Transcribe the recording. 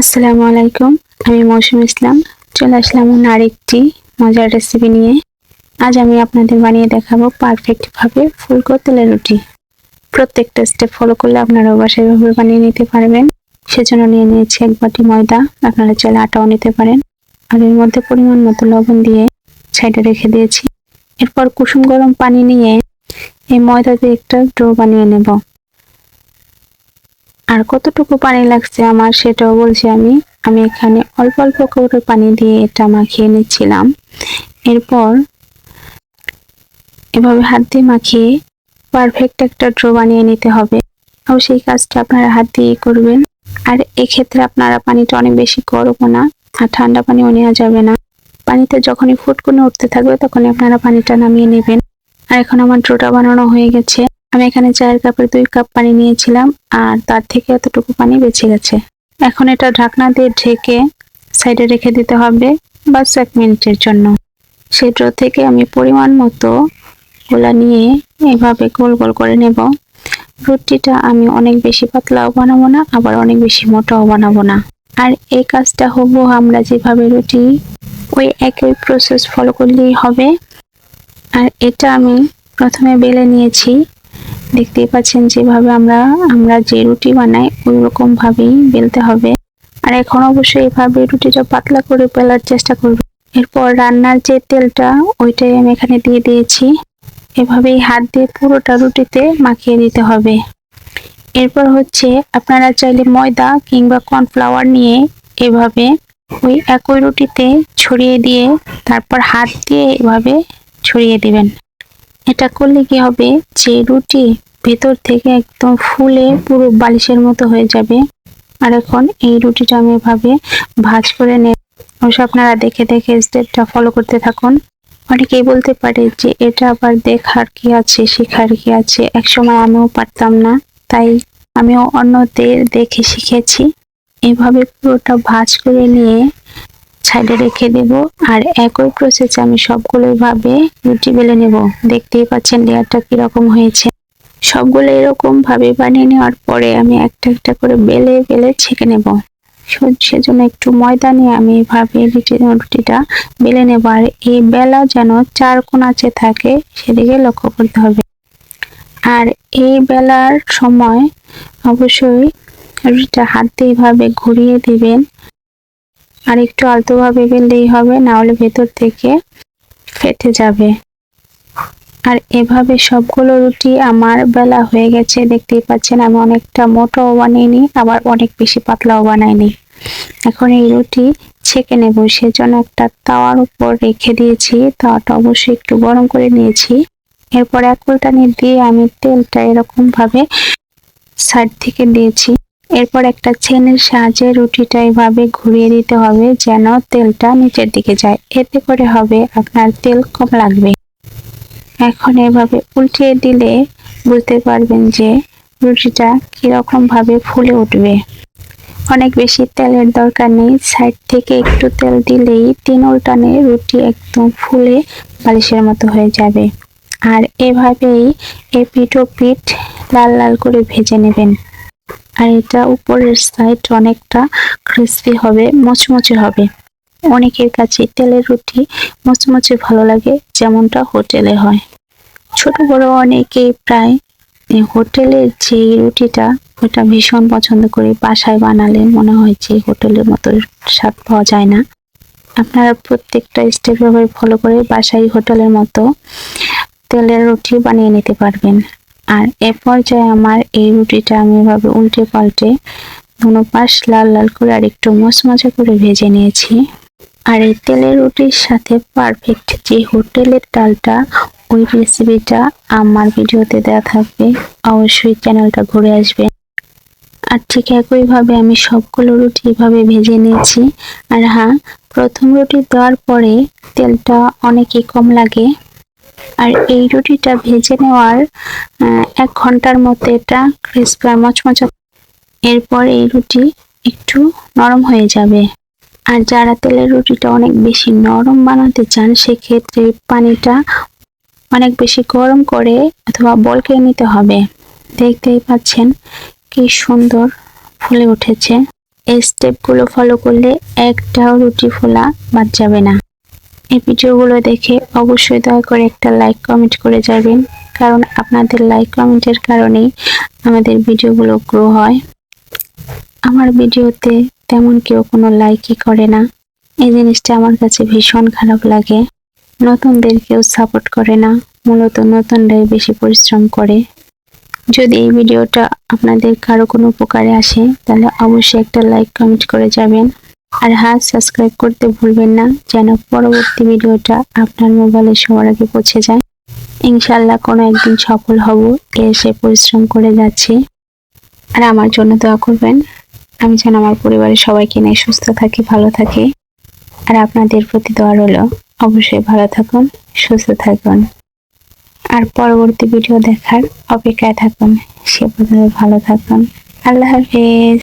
আসসালামু আলাইকুম, আমি মৌসুম ইসলাম। চলে আসলাম আরেকটি মজার রেসিপি নিয়ে। আজ আমি আপনাদের বানিয়ে দেখাবো পারফেক্ট ভাবে ফুলকো তেলের রুটি। প্রত্যেকটা স্টেপ ফলো করলে আপনারা বাসায় ভাবে বানিয়ে নিতে পারবেন। সেজন্য নিয়ে নিয়েছি এক বাটি ময়দা। আপনারা চাইলে আটাও নিতে পারেন। আর এর মধ্যে পরিমাণ মতো লবণ দিয়ে সাইডে রেখে দিয়েছি। এরপর কুসুম গরম পানি নিয়ে এই ময়দা দিয়ে একটা ডো বানিয়ে নেব। আর কতটুকু পানি লাগছে আমার সেটাও বলছি আমি। আমি এখানে অল্প অল্প করে পানি দিয়ে এটা মাখিয়ে নিচ্ছিলাম। এরপর এভাবে হাত দিয়ে মাখিয়ে পারফেক্ট একটা ড্রো বানিয়ে নিতে হবে। আর সেই কাজটা আপনারা হাত দিয়ে করবেন। আর এক্ষেত্রে আপনারা পানিটা অনেক বেশি গরমও না আর ঠান্ডা পানিও নেওয়া যাবে না। পানিতে যখনই ফুটকুনে উঠতে থাকবে তখনই আপনারা পানিটা নামিয়ে নেবেন। আর এখন আমার ড্রোটা বানানো হয়ে গেছে। আমি এখানে চায়ের কাপের দুই কাপ পানি নিয়েছিলাম আর তার থেকে এতটুকু পানি বেঁচে গেছে। এখন এটা ঢাকনা দিয়ে ঢেকে সাইডে রেখে দিতে হবে বাস এক মিনিটের জন্য। সেই থেকে আমি পরিমাণ মতো গোলা নিয়ে এভাবে গোল গোল করে নেব। রুটিটা আমি অনেক বেশি পাতলাও বানাবো না, আবার অনেক বেশি মোটাও বানাবো না। আর এই কাজটা হব আমরা যেভাবে রুটি ওই একই প্রসেস ফলো করলেই হবে। আর এটা আমি প্রথমে বেলে নিয়েছি। দেখতেই পাচ্ছেন যেভাবে আমরা আমরা যে রুটি বানাই ওই রকম ভাবেই বেলতে হবে। আর এখন অবশ্যই এভাবে রুটিটা পাতলা করে বেলার চেষ্টা করবে। এরপর রান্নার যে তেলটা, ওইটাই আমি এখানে দিয়ে দিয়েছি। এভাবেই হাত দিয়ে পুরোটা রুটিতে মাখিয়ে দিতে হবে। এরপর হচ্ছে, আপনারা চাইলে ময়দা কিংবা কর্নফ্লাওয়ার নিয়ে এভাবে ওই একই রুটিতে ছড়িয়ে দিয়ে, তারপর হাত দিয়ে এভাবে ছড়িয়ে দিবেন। এটা করলে কি হবে? যে রুটি ভেতর থেকে একদম ফুলে পুরো বালিশের মতো হয়ে যাবে। আর এখন এই রুটিটা আমি এভাবে ভাজ করে নেব অবশ্য আপনারা দেখে দেখে স্টেপটা ফলো করতে থাকুন। অনেকেই বলতে পারে যে এটা আবার দেখার কি আছে, শেখার কি আছে? একসময় আমিও পারতাম না, তাই আমিও অন্যদের দেখে শিখেছি। এভাবে পুরোটা ভাজ করে নিয়ে সাইডে রেখে দেব। আর একই প্রসেসে আমি সবগুলো ভাবে রুটি বেলে নেব। দেখতেই পাচ্ছেন লেয়ারটা কীরকম হয়েছে। সবগুলো এরকম ভাবে বানিয়ে নেওয়ার পরে আমি একটা একটা করে বেলে বেলে ছেঁকে নেব। সেজন্য একটু ময়দা নিয়ে আমি এভাবে রুটিটা বেলে নেব। আর এই বেলা যেন চার কোনাচে থাকে, সেদিকে লক্ষ্য করতে হবে। আর এই বেলার সময় অবশ্যই রুটিটা হাত দিয়ে এভাবে ঘুরিয়ে দিবেন। আর একটু আলতোভাবে বেললেই হবে, না হলে ভেতর থেকে ফেটে যাবে। আর এভাবে সবগুলো রুটি আমার বেলা হয়ে গেছে, দেখতেই পাচ্ছেন আমি অনেকটা মোটাও বানাইনি, আবার অনেক বেশি পাতলাও বানাইনি। এখন এই রুটি ছেঁকে নেব, সেজন্য একটা তাওয়ার উপর রেখে দিয়েছি, তাওয়াটা অবশ্যই একটু গরম করে নিয়েছি। এরপর এক উল্টানি দিয়ে আমি তেলটা এরকম ভাবে সাইড থেকে দিয়েছি। এরপর একটা ছেনের সাহায্যে রুটিটা এভাবে ঘুরিয়ে দিতে হবে যেন তেলটা নিচের দিকে যায়। এতে করে হবে আপনার তেল কম লাগবে। এখন এভাবে উল্টিয়ে দিলে বুঝতে পারবেন যে রুটিটা কীরকম ভাবে ফুলে উঠবে। অনেক বেশি তেলের দরকার নেই। সাইড থেকে একটু তেল দিলেই তিন উল্টানে রুটি একদম ফুলে বালিশের মতো হয়ে যাবে। আর এভাবেই এ পিঠ ও পিঠ লাল লাল করে ভেজে নেবেন। আর এটা উপরের সাইড অনেকটা ক্রিস্পি হবে, মচমচে হবে। অনেকের কাছে তেলের রুটি মচমচে ভালো লাগে, যেমনটা হোটেলে হয়। ছোট বড় অনেকেই প্রায় হোটেলের যে রুটিটা, ওটা ভীষণ পছন্দ করে বাসায় বানালে মনে হয় যে হোটেলের মতো স্বাদ পাওয়া যায় না। আপনারা প্রত্যেকটা স্টেপ ফলো করে বাসায় হোটেলের মতো তেলের রুটি বানিয়ে নিতে পারবেন। আর এ পর্যায়ে আমার এই রুটিটা আমি এভাবে উল্টে পাল্টে দুনো পাশ লাল লাল করে আর একটু মচমচা করে ভেজে নিয়েছি। আর এই তেলের রুটির সাথে পারফেক্ট যে হোটেলের ডালটা, ওই রেসিপিটা আমার ভিডিওতে দেওয়া থাকবে। অবশ্যই চ্যানেলটা ঘুরে আসবে। আর ঠিক একইভাবে আমি সবগুলো রুটি এভাবে ভেজে নিয়েছি। আর হ্যাঁ প্রথম রুটি দেওয়ার পরে তেলটা অনেকই কম লাগে। আর এই রুটিটা ভেজে নেওয়ার এক ঘণ্টার মধ্যে এটা ক্রিসপি আর মচমচা এরপর এই রুটি একটু নরম হয়ে যাবে। আর যারা তেলের রুটিটা অনেক বেশি নরম বানাতে চান, সেক্ষেত্রে পানিটা অনেক বেশি গরম করে অথবা বলকে নিতে হবে। দেখতেই পাচ্ছেন কি সুন্দর ফুলে উঠেছে। এই স্টেপগুলো ফলো করলে একটাও রুটি ফোলা বাদ যাবে না। এই ভিডিওগুলো দেখে অবশ্যই দয়া করে একটা লাইক কমেন্ট করে যাবেন। কারণ আপনাদের লাইক কমেন্টের কারণেই আমাদের ভিডিওগুলো গ্রো হয়। আমার ভিডিওতে তেমন কেউ কোনো লাইকই করে না। এই জিনিসটা আমার কাছে ভীষণ খারাপ লাগে। নতুনদের কেউ সাপোর্ট করে না। মূলত নতুনরাই বেশি পরিশ্রম করে। যদি এই ভিডিওটা আপনাদের কারও কোনো উপকারে আসে, তাহলে অবশ্যই একটা লাইক কমেন্ট করে যাবেন। আর হ্যাঁ সাবস্ক্রাইব করতে ভুলবেন না, যেন পরবর্তী ভিডিওটা আপনার মোবাইলে সবার আগে পৌঁছে যায়। ইনশাল্লাহ কোনো একদিন সফল হব এসে পরিশ্রম করে যাচ্ছি। আর আমার জন্য দোয়া করবেন, আমি যেন আমার পরিবারের সবাইকে নিয়ে সুস্থ থাকি, ভালো থাকি। আর আপনাদের প্রতি দোয়া রইল, অবশ্যই ভালো থাকুন, সুস্থ থাকুন। আর পরবর্তী ভিডিও দেখার অপেক্ষায় থাকুন, সে পর্যন্ত ভালো থাকুন। আল্লাহ হাফেজ।